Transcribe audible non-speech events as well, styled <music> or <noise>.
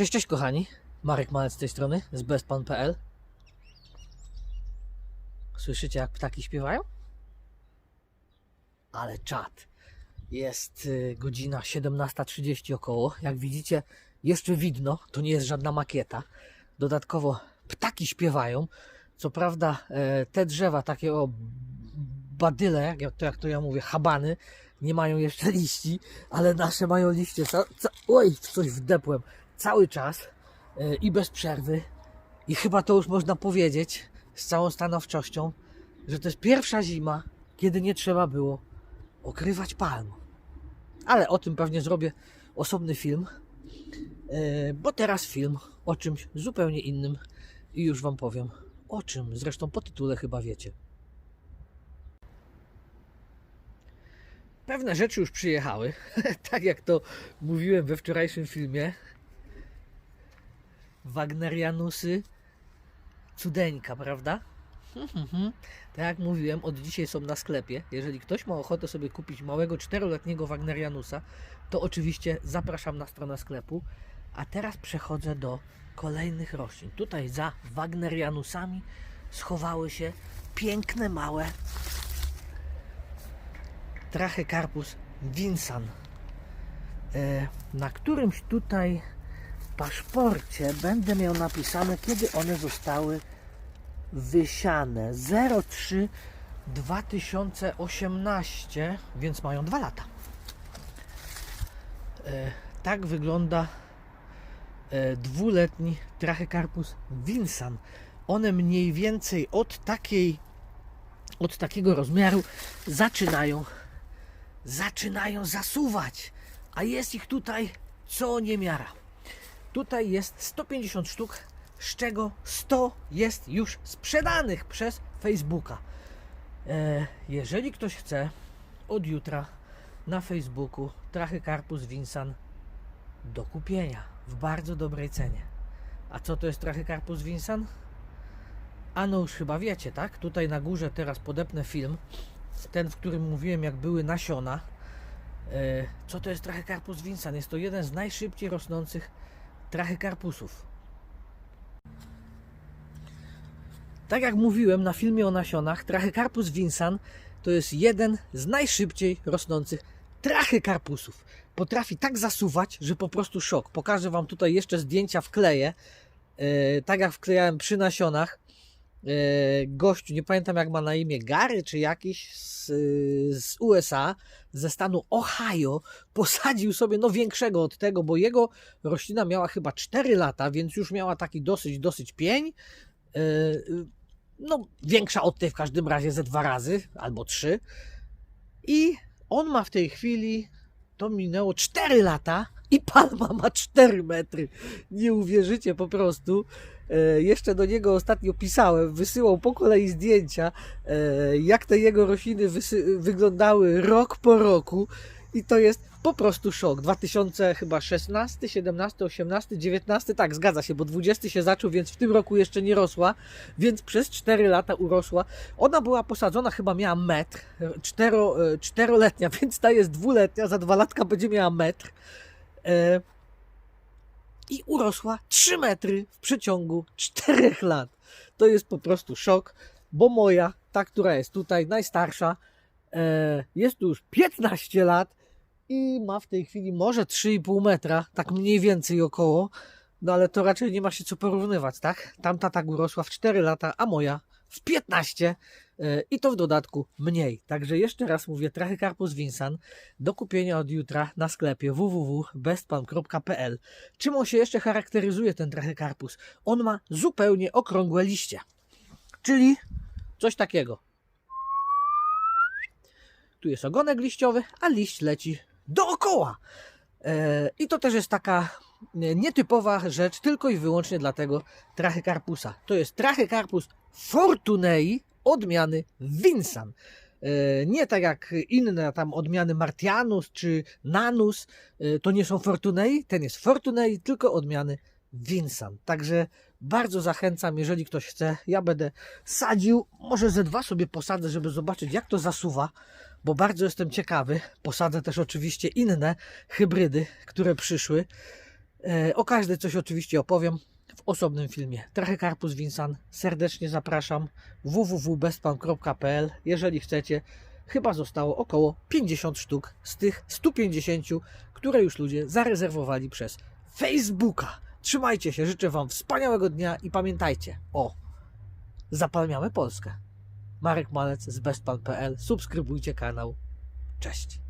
Cześć, cześć kochani. Marek Malec z tej strony, z bestpan.pl. Słyszycie jak ptaki śpiewają? Ale czad. Jest y, godzina 17.30 około. Jak widzicie, jeszcze widno, to nie jest żadna makieta. Dodatkowo ptaki śpiewają. Co prawda e, te drzewa, takie o badyle, jak ja- to, jak to ja mówię, habany, nie mają jeszcze liści, ale nasze mają liście. Ca, ca, oj, coś wdepłem. Cały czas e, i bez przerwy. I chyba to już można powiedzieć z całą stanowczością, że to jest pierwsza zima, kiedy nie trzeba było okrywać palm. Ale o tym pewnie zrobię osobny film, e, bo teraz film o czymś zupełnie innym i już Wam powiem o czym. Zresztą po tytule chyba wiecie. Pewne rzeczy już przyjechały, <laughs> tak jak to mówiłem we wczorajszym filmie. Wagnerianusy, cudeńka, prawda? <laughs> Tak jak mówiłem, od dzisiaj są na sklepie. Jeżeli ktoś ma ochotę sobie kupić małego czteroletniego Wagnerianusa, to oczywiście zapraszam na stronę sklepu. A teraz przechodzę do kolejnych roślin. Tutaj za Wagnerianusami schowały się piękne, małe Trachycarpus vinsan. E, Na którymś tutaj paszporcie będę miał napisane, kiedy one zostały wysiane. 03 2018, więc mają dwa lata. E, Tak wygląda e, dwuletni Trachycarpus vinsan. One mniej więcej od takiej od takiego rozmiaru zaczynają zaczynają zasuwać, a jest ich tutaj co niemiara. Tutaj jest 150 sztuk, z czego 100 jest już sprzedanych przez Facebooka. E, jeżeli ktoś chce, od jutra na Facebooku Trachycarpus vinsan do kupienia w bardzo dobrej cenie. A co to jest Trachycarpus vinsan? A no już chyba wiecie, tak? Tutaj na górze teraz podepnę film, ten, w którym mówiłem, jak były nasiona. E, Co to jest Trachycarpus vinsan? Jest to jeden z najszybciej rosnących trachycarpusów. Tak jak mówiłem na filmie o nasionach, Trachycarpus vinsan to jest jeden z najszybciej rosnących trachycarpusów. Potrafi tak zasuwać, że po prostu szok. Pokażę Wam tutaj jeszcze zdjęcia wkleję. E, tak jak wklejałem przy nasionach. E, gościu, nie pamiętam jak ma na imię, Gary czy jakiś z, z USA, ze stanu Ohio, posadził sobie no większego od tego, bo jego roślina miała chyba 4 lata, więc już miała taki dosyć, dosyć pień. E, No, większa od tej w każdym razie ze dwa razy albo trzy. I on ma w tej chwili, to minęło 4 lata i palma ma 4 metry. Nie uwierzycie po prostu. E, Jeszcze do niego ostatnio pisałem, wysyłał po kolei zdjęcia, e, jak te jego rośliny wyglądały rok po roku i to jest po prostu szok. 2000 chyba 16, 17, 18, 19, tak zgadza się, bo 20 się zaczął, więc w tym roku jeszcze nie rosła, więc przez 4 lata urosła. Ona była posadzona, chyba miała metr, e, cztero, e, czteroletnia, <laughs> więc ta jest dwuletnia, za dwa latka będzie miała metr. E, i urosła 3 metry w przeciągu 4 lat. To jest po prostu szok, bo moja, ta, która jest tutaj, najstarsza, e, jest tu już 15 lat i ma w tej chwili może 3,5 metra, tak mniej więcej około, no ale to raczej nie ma się co porównywać, tak? Tamta tak urosła w 4 lata, a moja w 15 e, i to w dodatku mniej. Także jeszcze raz mówię, Trachycarpus vinsan do kupienia od jutra na sklepie www.bestpan.pl. Czym on się jeszcze charakteryzuje, ten Trachycarpus? On ma zupełnie okrągłe liście, czyli coś takiego. Tu jest ogonek liściowy, a liść leci dookoła. E, I to też jest taka nietypowa rzecz, tylko i wyłącznie dla tego Trachycarpusa. To jest Trachycarpus fortunei odmiany Vinsan. E, Nie tak jak inne tam odmiany Martianus czy Nanus, e, to nie są Fortunei, ten jest Fortunei, tylko odmiany Vinsan. Także bardzo zachęcam, jeżeli ktoś chce, ja będę sadził, może ze dwa sobie posadzę, żeby zobaczyć jak to zasuwa, bo bardzo jestem ciekawy. Posadzę też oczywiście inne hybrydy, które przyszły. E, O każdej coś oczywiście opowiem w osobnym filmie. Trachycarpus vinsan. Serdecznie zapraszam. www.bestpan.pl Jeżeli chcecie, chyba zostało około 50 sztuk z tych 150, które już ludzie zarezerwowali przez Facebooka. Trzymajcie się, życzę Wam wspaniałego dnia i pamiętajcie, o, zapalniamy Polskę. Marek Malec z bestpan.pl. Subskrybujcie kanał. Cześć.